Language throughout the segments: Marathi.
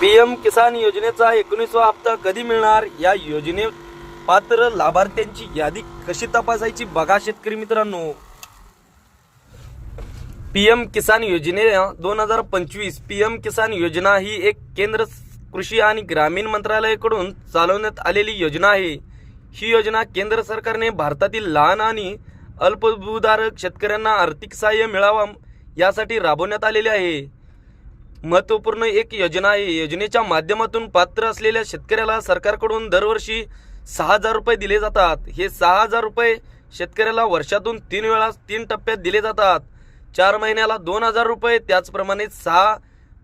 पीएम किसान योजनेचा एकोणीसवा हप्ता कधी मिळणार? या योजने पात्र लाभार्थ्यांची यादी कशी तपासायची बघा शेतकरी मित्रांनो. पीएम किसान योजने दोन हजार पंचवीस पीएम किसान योजना ही एक केंद्र कृषी आणि ग्रामीण मंत्रालयाकडून चालवण्यात आलेली योजना आहे. ही योजना केंद्र सरकारने भारतातील लहान आणि अल्पभूधारक शेतकऱ्यांना आर्थिक सहाय्य मिळावा यासाठी राबवण्यात आलेली आहे. महत्त्वपूर्ण एक योजना आहे. योजनेच्या माध्यमातून पात्र असलेल्या शेतकऱ्याला सरकारकडून दरवर्षी सहा हजार रुपये दिले जातात. हे सहा हजार रुपये शेतकऱ्याला वर्षातून तीन वेळा तीन टप्प्यात दिले जातात. चार महिन्याला दोन हजार रुपये त्याचप्रमाणे सहा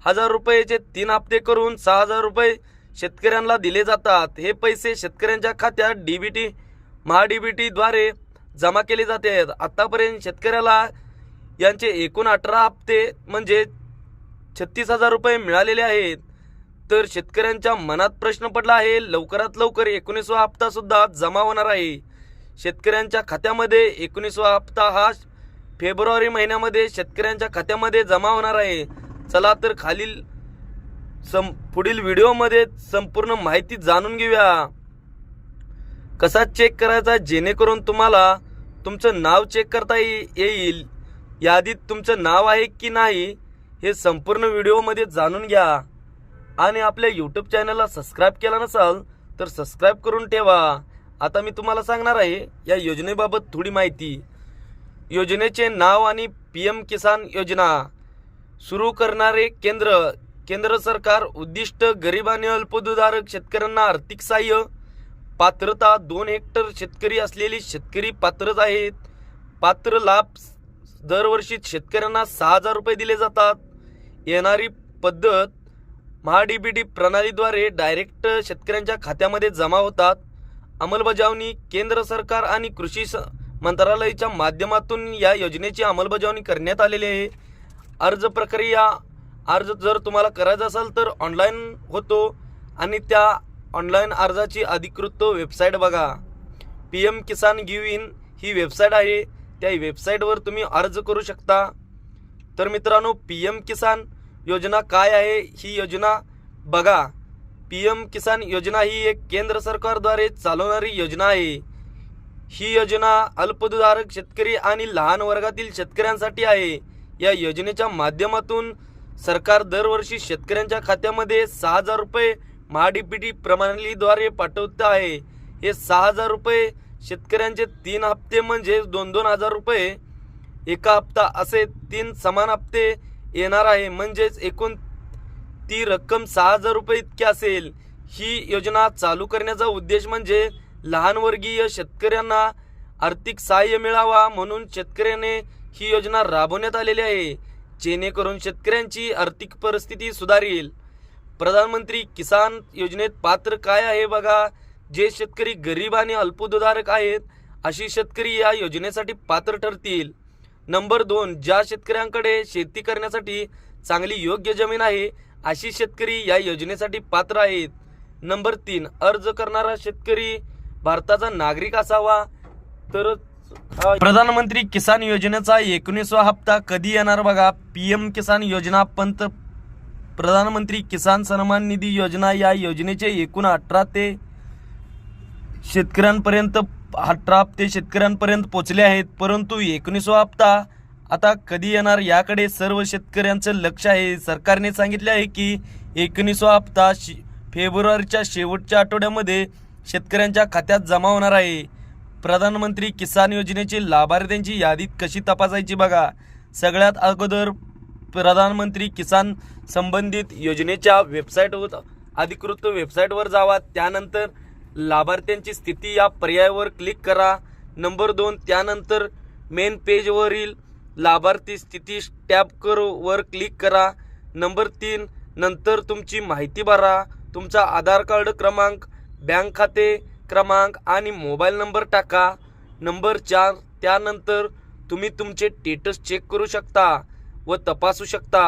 हजार रुपयेचे तीन हप्ते करून सहा हजार रुपये शेतकऱ्यांना दिले जातात. हे पैसे शेतकऱ्यांच्या खात्यात डीबीटी महाडीबीटीद्वारे जमा केले जाते. आतापर्यंत शेतकऱ्याला यांचे एकूण अठरा हप्ते म्हणजे छत्तीस हजार रुपये मिळालेले आहेत. तर शेतकऱ्यांच्या मनात प्रश्न पडला आहे लवकरात लवकर एकोणीसवा हप्ता सुद्धा जमा होणार आहे. शेतकऱ्यांच्या खात्यामध्ये एकोणीसवा हप्ता हा फेब्रुवारी महिन्यामध्ये शेतकऱ्यांच्या खात्यामध्ये जमा होणार आहे. चला तर खालील सं पुढील व्हिडिओमध्ये संपूर्ण माहिती जाणून घेऊया. कसा चेक करायचा जेणेकरून तुम्हाला तुमचं नाव चेक करता येईल. यादीत तुमचं नाव आहे की नाही हे संपूर्ण व्हिडिओमध्ये जाणून घ्या. आणि आपल्या यूट्यूब चॅनलला सबस्क्राईब केला नसाल तर सबस्क्राईब करून ठेवा. आता मी तुम्हाला सांगणार आहे या योजनेबाबत थोडी माहिती. योजनेचे नाव आणि पी एम किसान योजना. सुरू करणारे केंद्र केंद्र सरकार उद्दिष्ट गरीब आणि अल्पदुधारक शेतकऱ्यांना आर्थिक सहाय्य. पात्रता दोन हेक्टर शेतकरी असलेली शेतकरी पात्रच आहेत. पात्र लाभ दरवर्षी शेतकऱ्यांना सहा हजार रुपये दिले जातात. येणारी पद्धत महाडीबीटी प्रणालीद्वारे डायरेक्ट शेतकऱ्यांच्या खात्यामध्ये जमा होतात. अंमलबजावणी केंद्र सरकार आणि कृषी स- मंत्रालयाच्या माध्यमातून या योजनेची अंमलबजावणी करण्यात आलेली आहे. अर्ज प्रक्रिया अर्ज जर तुम्हाला करायचा असेल तर ऑनलाईन होतो आणि त्या ऑनलाईन अर्जाची अधिकृत वेबसाईट बघा. P M Kisan gov in he website आहे. त्या वेबसाईटवर तुम्ही अर्ज करू शकता. तर मित्रांनो पी एम किसान योजना काय आहे ही योजना बघा. पी एम किसान योजना ही एक केंद्र सरकारद्वारे चालवणारी योजना आहे. ही योजना अल्पदुधारक शेतकरी आणि लहान वर्गातील शेतकऱ्यांसाठी आहे. या योजनेच्या माध्यमातून सरकार दरवर्षी शेतकऱ्यांच्या खात्यामध्ये सहा हजार रुपये महाडीपीटी प्रणालीद्वारे पाठवत आहे. हे सहा हजार रुपये शेतकऱ्यांचे तीन हप्ते म्हणजे दोन दोन हजार रुपये एका हप्ता असे तीन समान हप्ते येणार आहे. म्हणजेच एकूण ती रक्कम सहा हजार रुपये इतकी असेल. ही योजना चालू करण्याचा उद्देश म्हणजे लहानवर्गीय शेतकऱ्यांना आर्थिक सहाय्य मिळावा म्हणून शेतकऱ्याने ही योजना राबवण्यात आलेली आहे. जेणेकरून शेतकऱ्यांची आर्थिक परिस्थिती सुधारेल. प्रधानमंत्री किसान योजनेत पात्र काय आहे बघा. जे शेतकरी गरीब आणि अल्पदुधारक आहेत अशी शेतकरी या योजनेसाठी पात्र ठरतील. नंबर दोन ज्या शेतकऱ्यांकडे शेती करण्यासाठी चांगली योग्य जमीन आहे अशी शेतकरी या योजनेसाठी पात्र आहेत. नंबर तीन अर्ज करणारा शेतकरी भारताचा नागरिक असावा. तर प्रधानमंत्री किसान योजनेचा एकोणीसवा हप्ता कधी येणार बघा? पी एम किसान योजना पंत प्रधानमंत्री किसान सन्मान निधी योजना या योजनेचे एकूण अठरा ते शेतकऱ्यांपर्यंत अठरा हप्ते शेतकऱ्यांपर्यंत पोचले आहेत परंतु एकोणीसवा हप्ता आता कधी येणार याकडे सर्व शेतकऱ्यांचं लक्ष आहे. सरकारने सांगितले आहे की एकोणीसवा हप्ता शे फेब्रुवारीच्या शेवटच्या आठवड्यामध्ये शेतकऱ्यांच्या खात्यात जमा होणार आहे. प्रधानमंत्री किसान योजनेची लाभार्थ्यांची यादी कशी तपासायची बघा. सगळ्यात अगोदर प्रधानमंत्री किसान संबंधित योजनेच्या वेबसाईटवर अधिकृत वेबसाईटवर जावा. त्यानंतर लाभार्थ्यांची स्थिती या पर्यायावर क्लिक करा. नंबर दोन त्यानंतर मेन पेजवरील लाभार्थी स्थिती टॅब कर वर क्लिक करा. नंबर तीन नंतर तुमची माहिती भरा. तुमचा आधार कार्ड क्रमांक बँक खाते क्रमांक आणि मोबाईल नंबर टाका. नंबर चार त्यानंतर तुम्ही तुमचे स्टेटस चेक करू शकता व तपासू शकता.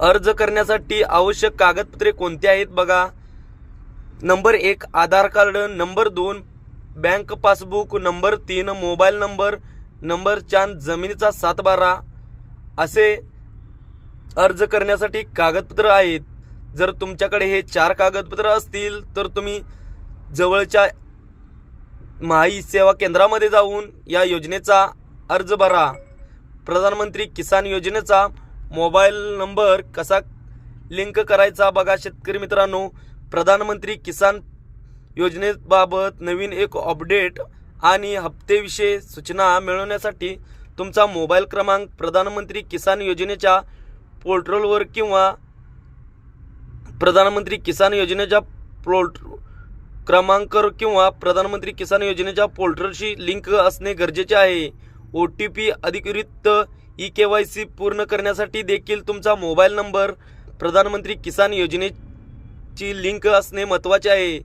अर्ज करण्यासाठी आवश्यक कागदपत्रे कोणती आहेत बघा. नंबर एक आधार कार्ड नंबर दोन बँक पासबुक नंबर तीन मोबाईल नंबर नंबर चार जमिनीचा सातबारा. असे अर्ज करण्यासाठी कागदपत्र आहेत. जर तुमच्याकडे हे चार कागदपत्र असतील तर तुम्ही जवळच्या महाई सेवा केंद्रामध्ये जाऊन या योजनेचा अर्ज भरा. प्रधानमंत्री किसान योजनेचा मोबाईल नंबर कसा लिंक करायचा बघा शेतकरी मित्रांनो. प्रधानमंत्री किसान योजनेबाबत नवीन एक अपडेट आणि हप्तेविषयी सूचना मिळवण्यासाठी तुमचा मोबाईल क्रमांक प्रधानमंत्री किसान योजनेच्या पोर्टलवर किंवा प्रधानमंत्री किसान योजनेच्या पोर्ट क्रमांक किंवा प्रधानमंत्री किसान योजनेच्या पोर्टलशी लिंक असणे गरजेचे आहे. ओ टी पी अधिकृत ई के वाय सी पूर्ण करण्यासाठी देखील तुमचा मोबाईल नंबर प्रधानमंत्री किसान ची लिंक असणे महत्त्वाचे आहे.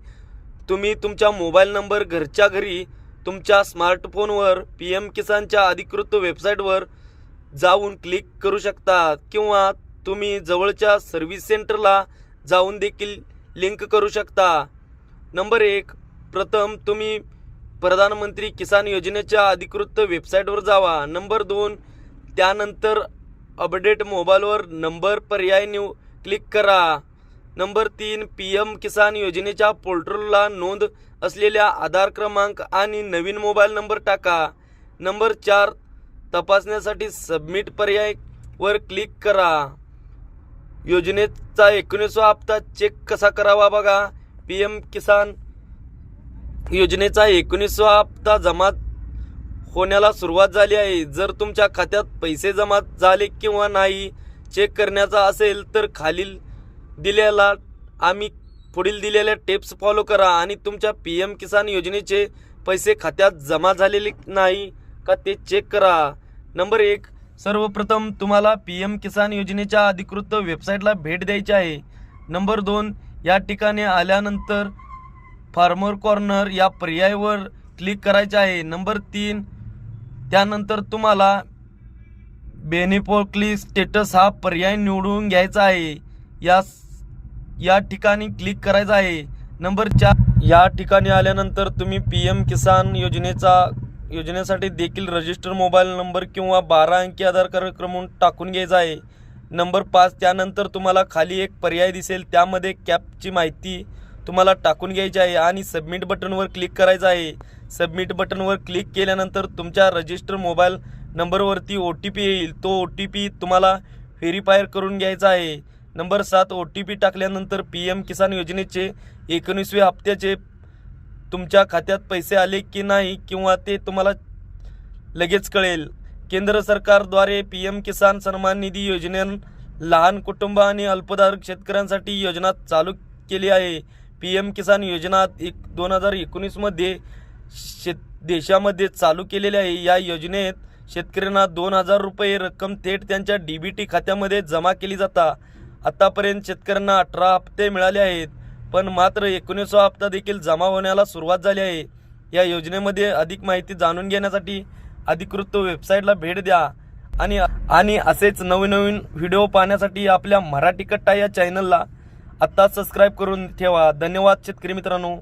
तुम्ही तुमचा मोबाईल नंबर घरच्या घरी तुमच्या स्मार्टफोनवर पी एम किसानच्या अधिकृत वेबसाईटवर जाऊन क्लिक करू शकता किंवा तुम्ही जवळच्या सर्व्हिस सेंटरला जाऊन देखील लिंक करू शकता. नंबर एक प्रथम तुम्ही प्रधानमंत्री किसान योजनेच्या अधिकृत वेबसाईटवर जावा. नंबर दोन त्यानंतर अपडेट मोबाईलवर नंबर पर्याय निव क्लिक करा. नंबर तीन पी एम किसान योजनेच्या पोर्टलला नोंद असलेल्या आधार क्रमांक आणि नवीन मोबाईल नंबर टाका. नंबर चार तपासण्यासाठी सबमिट पर्यायवर क्लिक करा. योजनेचा एकोणीसवा हप्ता चेक कसा करावा बघा. पी एम किसान योजनेचा एकोणीसवा हप्ता जमा होण्याला सुरुवात झाली आहे. जर तुमच्या खात्यात पैसे जमा झाले किंवा नाही चेक करण्याचा असेल तर खालील दिलेला आम्ही पुढील दिलेल्या टिप्स फॉलो करा आणि तुमच्या पी एम किसान योजनेचे पैसे खात्यात जमा झालेले नाही का ते चेक करा. नंबर एक सर्वप्रथम तुम्हाला पी एम किसान योजनेच्या अधिकृत वेबसाईटला भेट द्यायची आहे. नंबर दोन या ठिकाणी आल्यानंतर फार्मर कॉर्नर या पर्यायावर क्लिक करायचे आहे. नंबर तीन त्यानंतर तुम्हाला बेनिफोक्ली स्टेटस हा पर्याय निवडून घ्यायचा आहे. या या ठिकाणी क्लिक करायचं आहे. नंबर चार या ठिकाणी आल्यानंतर तुम्ही पी एम किसान योजनेचा योजनेसाठी देखील रजिस्टर मोबाईल नंबर किंवा बारा अंकी आधार कार्ड क्रमांक टाकून घ्यायचा आहे. नंबर पाच त्यानंतर तुम्हाला खाली एक पर्याय दिसेल. त्यामध्ये कॅपची माहिती तुम्हाला टाकून घ्यायची आहे आणि सबमिट बटनवर क्लिक करायचं आहे. सबमिट बटनवर क्लिक केल्यानंतर तुमच्या रजिस्टर मोबाईल नंबरवरती ओ टी पी येईल. तो ओ टी पी तुम्हाला व्हेरीफायर करून घ्यायचा आहे. नंबर सात ओ टी पी टाकल्यानंतर पी एम किसान योजनेचे एकोणीसवे हप्त्याचे तुमच्या खात्यात पैसे आले की नाही किंवा ते तुम्हाला लगेच कळेल. केंद्र सरकारद्वारे पी एम किसान सन्मान निधी योजनेन लहान कुटुंब आणि अल्पधारक शेतकऱ्यांसाठी योजना चालू केली आहे. पी एम किसान योजना एक दोन हजार एकोणीसमध्ये शेत देशामध्ये चालू केलेली आहे. या योजनेत शेतकऱ्यांना दोन हजार रुपये रक्कम थेट त्यांच्या डी बी टी खात्यामध्ये जमा केली जाता. आतापर्यंत शेतकऱ्यांना अठरा हप्ते मिळाले आहेत पण मात्र एकोणीसवा हप्ता देखील जमा होण्याला सुरुवात झाली आहे. या योजनेमध्ये अधिक माहिती जाणून घेण्यासाठी अधिकृत वेबसाईटला भेट द्या आणि आणि असेच नवीन नवीन व्हिडिओ पाहण्यासाठी आपल्या मराठी कट्टा या चॅनलला आत्ता सबस्क्राईब करून ठेवा. धन्यवाद शेतकरी मित्रांनो.